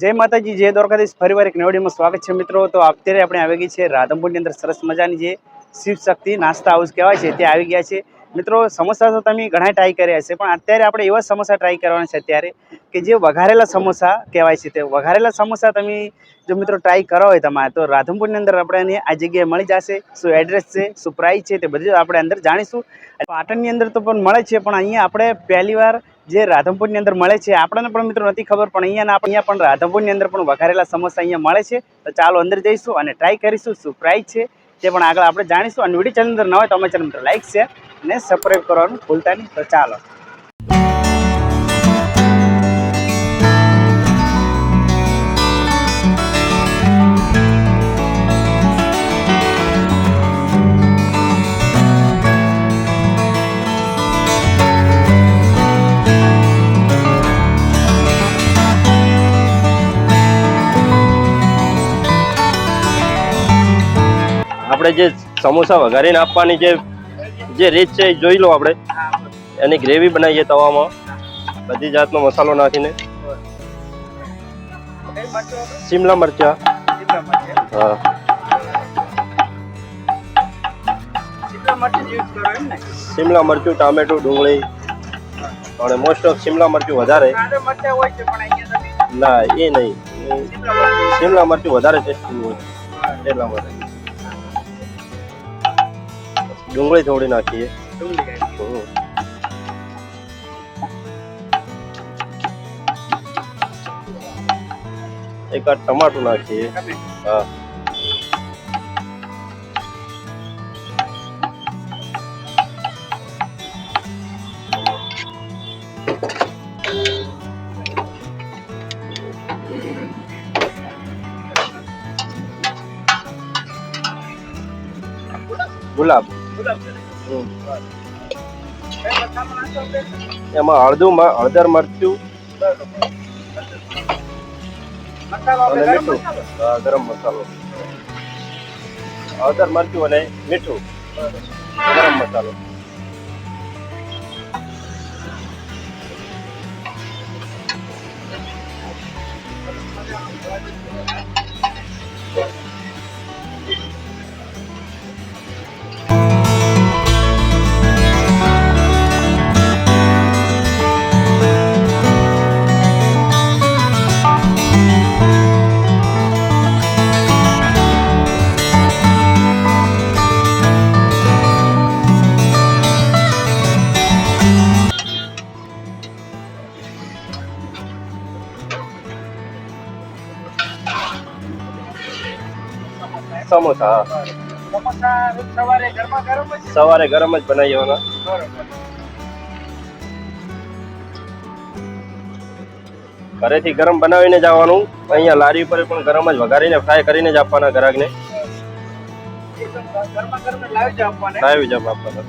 જય માતાજી, જય દ્વારકાધીશ. ફરીવાર એક નવડીમાં સ્વાગત છે મિત્રો. તો અત્યારે આપણે આવી ગઈ છે રાધનપુરની અંદર સરસ મજાની જે શિવ શક્તિ નાસ્તા હાઉસ કહેવાય છે, ત્યાં આવી ગયા છે. મિત્રો, સમોસા તો તમે ઘણા ટ્રાય કર્યા છે પણ અત્યારે આપણે એવા સમોસા ટ્રાય કરવાના છે અત્યારે કે જે વઘારેલા સમોસા કહેવાય છે તે. વઘારેલા સમોસા તમે જો મિત્રો ટ્રાય કરો હોય તમારે, તો રાધનપુરની અંદર આપણે આ જગ્યાએ મળી જશે, શું એડ્રેસ છે, શું પ્રાઇસ છે તે બધું આપણે અંદર જાણીશું. પાટણની અંદર તો પણ મળે છે, પણ અહીંયા આપણે પહેલી વાર જે રાધનપુરની અંદર મળે છે, આપણને પણ મિત્રો નથી ખબર, પણ અહીંયા અહીંયા પણ રાધનપુરની અંદર પણ વઘારેલા સમોસા અહીંયા મળે છે. તો ચાલો અંદર જઈશું અને ટ્રાય કરીશું, શું પ્રાઇસ છે તે પણ આગળ આપણે જાણીશું. અને વીડિયો ચેનલ અંદર ન હોય તો અમે ચેનલ મિત્રો લાઈક શેર અને સબસ્ક્રાઈબ કરવાનું ભૂલતા નહીં. તો ચાલો. આપણે જે સમોસા વઘારીને આપવાની જે જે રીત છે એ જોઈ લો આપણે. એની ગ્રેવી બનાવીએ તવામાં. બધી જાતનો મસાલો નાખીને. શિમલા મરચા. હા. શિમલા મરચું, ટામેટું, ડુંગળી. અને મોસ્ટ ઓફ શિમલા મરચું વધારે. ના, એ નહીં. શિમલા મરચું વધારે ટેસ્ટી હોય. એટલા માટે. ડુંગળી થોડી નાખીએ. એક આ ટમાટું નાખીએ હા ગુલાબ. એમાં હળદું હળદર મરચું અને મીઠું. ગરમ મસાલો. હળદર મરચું અને મીઠું. ગરમ મસાલો. સમોસા હા. સવારે ગરમા ગરમ જ સવારે ગરમ જ બનાવી દેવાના. ઘરેથી ગરમ બનાવીને જવાનું અહીંયા લારી ઉપર પણ ગરમ જ વઘારીને ફ્રાય કરીને જ આપવાના ગ્રાહકને. ને લાવી જ આપવાના.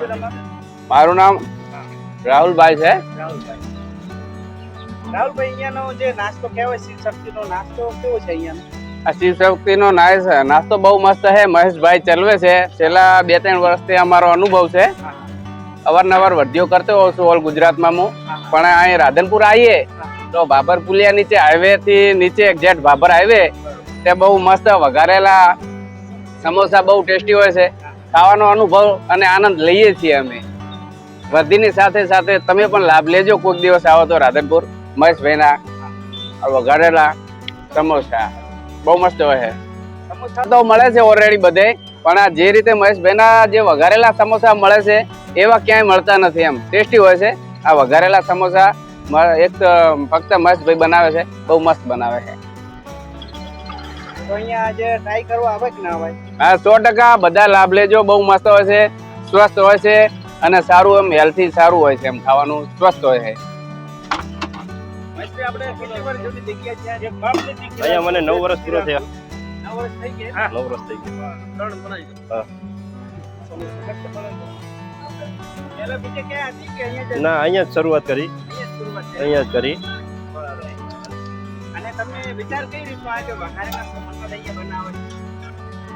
છે તમારું? મારું નામ રાહુલભાઈ છે. રાહુલભાઈ. રાહુલભાઈ અહીંયાનો જે નાસ્તો કહેવાય શિવ શક્તિનો નાસ્તો કેવો છે અહીંયાનો? આ શિવ શક્તિનો નાસ્તો બહુ મસ્ત છે. મહેશભાઈ ચલવે છે. છેલ્લા બે ત્રણ વર્ષથી અમારો અનુભવ છે. અવારનવાર વર્ધીઓ કરતો હોઉં છું ઓલ ગુજરાતમાં હું. પણ અહીં રાધનપુર આવીએ તો બાબર પુલિયા નીચે હાઈવે થી નીચે એક્ઝેક્ટ બાબર હાઈવે તે બહુ મસ્ત વઘારેલા સમોસા બહુ ટેસ્ટી હોય છે. ખાવાનો અનુભવ અને આનંદ લઈએ છીએ અમે. વધીની સાથે સાથે તમે પણ લાભ લેજો. કોઈક દિવસ આવો તો રાધનપુર. મહેશભાઈના વઘારેલા સમોસા. બહુ મસ્ત હોય. છે સમોસા તો મળે છે ઓલરેડી બધે, પણ આ જે રીતે મહેશભાઈના જે વઘારેલા સમોસા મળે છે, એવા ક્યાંય મળતા નથી એમ. ટેસ્ટી હોય છે. આ વઘારેલા સમોસા એક ફક્ત મહેશભાઈ બનાવે છે. બહુ મસ્ત બનાવે છે. તો અહીંયા જે ટ્રાય કરવા આવે કે ના આવે? હા સો ટકા. બધા લાભ લેજો. બહુ મસ્ત હોય છે. સ્વસ્થ હોય છે અને સારું એમ હેલ્થી સારું હોય છે એમ ખાવાનું. સ્વસ્થ હોય છે. અહીંયા મને નવ વર્ષ પૂરો થયા. નવ વર્ષ થઈ ગયા? નવ વર્ષ થઈ ગયા. ત્રણ બનાવી ના અહીંયા જ શરૂઆત કરી. અહીંયા જ કરી. અને તમે વિચાર કઈ રીતનો આવ્યો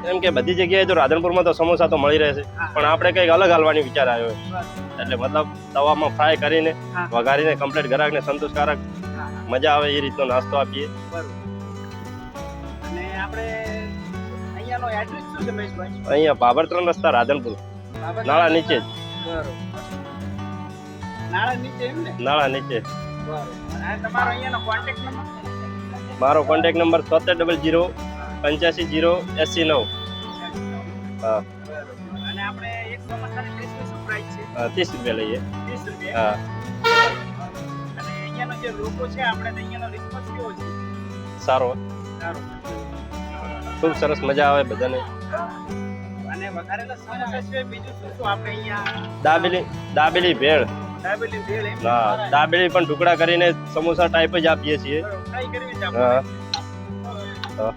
એમ કે બધી જગ્યાએ તો રાધનપુરમાં તો સમોસા તો મળી રહે છે પણ આપણે કંઈક અલગ હાલવાની વિચાર આવ્યો. એટલે મતલબ તવામાં ફ્રાય કરીને વઘારીને કમ્પ્લીટ ગ્રાહકને સંતોષકારક મજા આવે એ રીતનો નાસ્તો આપીએ. અને આપણે અહીંયાનો એડ્રેસ શું છે મહેશભાઈ? અહીંયા બાબર ત્રણ રસ્તા રાધનપુર. નાળા નીચે જ. નાળા નીચે એમ ને? નાળા નીચે. તમારો અહીંયાનો કોન્ટેક્ટ નંબર મારો સોતેર ડબલ જીરો પંચ્યાસી જીરો એસી નવ. હા. ત્રીસ રૂપિયા લઈએ. હા. સારો. ખૂબ સરસ મજા આવે બધાને. દાબેલી દાબેલી ભેળ. હા દાબેલી પણ ઢુકડા કરીને સમોસા ટાઈપ જ આપીએ છીએ. હા. હા.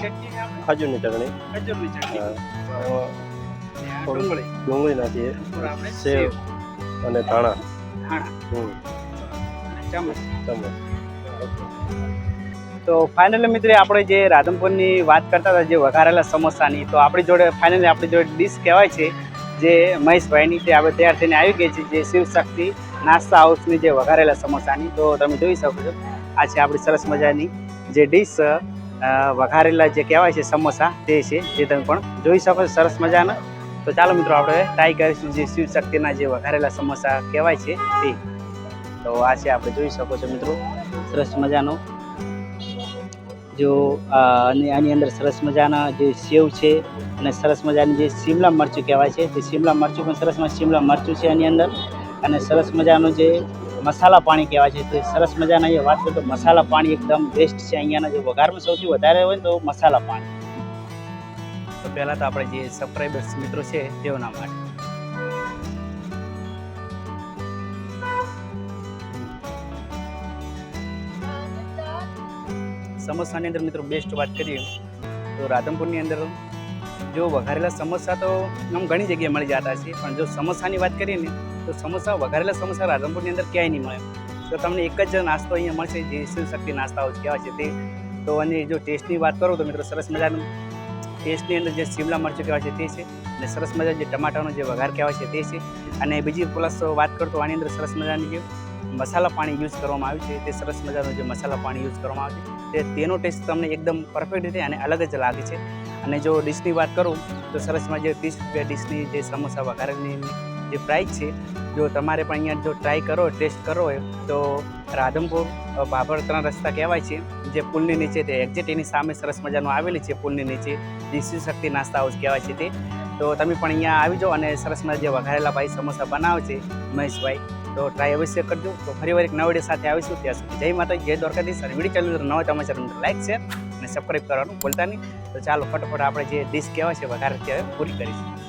ખજૂરની ચટણી. ખજૂરની ડુંગળી. નાખીએ સેવ અને ધાણા. તો ફાઇનલી મિત્રો આપણે જે રાધનપુરની વાત કરતા હતા જે વઘારેલા સમોસાની તો આપણી જોડે ફાઇનલી આપણી જોડે ડીશ કહેવાય છે જે મહેશભાઈની તે આપણે તૈયાર થઈને આવી ગઈ છે જે શિવ શક્તિ નાસ્તા હાઉસની જે વઘારેલા સમોસાની. તો તમે જોઈ શકો છો આ છે આપણી સરસ મજાની જે ડીશ વઘારેલા જે કહેવાય છે સમોસા, તે છે, જે તમે પણ જોઈ શકો છો, સરસ મજાના. તો ચાલો મિત્રો, આપણે ટ્રાય કરીશું જે શિવ શક્તિના જે વઘારેલા સમોસા કહેવાય છે, તે. તો આ છે આપણે જોઈ શકો છો મિત્રો, સરસ મજાનો. જો આની અંદર સરસ મજાના જે સેવ છે અને સરસ મજાની જે શિમલા મરચું કહેવાય છે, તે શિમલા મરચું પણ સરસ મજા શિમલા મરચું છે આની અંદર. અને સરસ મજાનું જે મસાલા પાણી કહેવાય છે. તે સરસ મજાના અહીંયા વાત કરું તો મસાલા પાણી એકદમ બેસ્ટ છે. અહીંયાના જે વઘારમાં સૌથી વધારે હોય ને તો મસાલા પાણી. તો પહેલાં તો આપણે જે સબસ્ક્રાઈબર્સ મિત્રો છે તેઓના માટે. સમોસાની અંદર મિત્રો બેસ્ટ વાત કરીએ તો રાધનપુરની અંદર જો વઘારેલા સમોસા તો આમ ઘણી જગ્યાએ મળી જતા છે. પણ જો સમોસાની વાત કરીએ ને, તો સમોસા, વઘારેલા સમોસા રાધનપુરની અંદર ક્યાંય નહીં મળે. તો તમને એક જ નાસ્તો અહીંયા મળશે, જે શિવશક્તિ નાસ્તાઓ કહેવાય છે તે. તો અને જો ટેસ્ટની વાત કરું તો મિત્રો સરસ મજાનું ટેસ્ટની અંદર જે શિમલા મરચું કહેવાય છે તે છે. અને સરસ મજા જે ટમાટાનો જે વઘાર કહેવાય છે તે છે. અને બીજી પ્લસ વાત કરતો આની અંદર સરસ મજાની જે મસાલા પાણી યુઝ કરવામાં આવ્યું છે, તે સરસ મજાનું જે મસાલા પાણી યુઝ કરવામાં આવે છે. તે તેનો ટેસ્ટ તમને એકદમ પરફેક્ટ રીતે અને અલગ જ લાગે છે. અને જો ડીશની વાત કરું તો સરસમાં જે ત્રીસ રૂપિયા ડિશની જે સમોસા વઘારેલી જે પ્રાઇસ છે જો તમારે પણ અહીંયા જો ટ્રાય કરો ટેસ્ટ કરો હોય તો રાધનપુર અ, બાબર ત્રણ રસ્તા કહેવાય છે જે પુલની નીચે તે એક્ઝેક્ટ એની સામે સરસ મજાનું આવેલી છે પુલની નીચે દિશી શક્તિ નાસ્તા હાઉસ કહેવાય છે તે. તો તમે પણ અહીંયા આવી જાઓ અને સરસ મજા જે વઘારેલા ભાઈ સમોસા બનાવે છે મહેશભાઈ તો ટ્રાય અવશ્ય કરજો. તો ફરી વાર એક નવા વીડિયો સાથે આવીશું ત્યાં સુધી જય માતા જય દ્વારકાધીશ અને વીડિયો ચાલુ નવા તમારા ચેનલ લાઈક શેર અને સબસ્ક્રાઈબ કરવાનું ભૂલતા નહીં. તો ચાલો, ફટાફટ આપણે જે ડિશ કહેવાય છે, વધારે અત્યારે પૂરી કરીશું.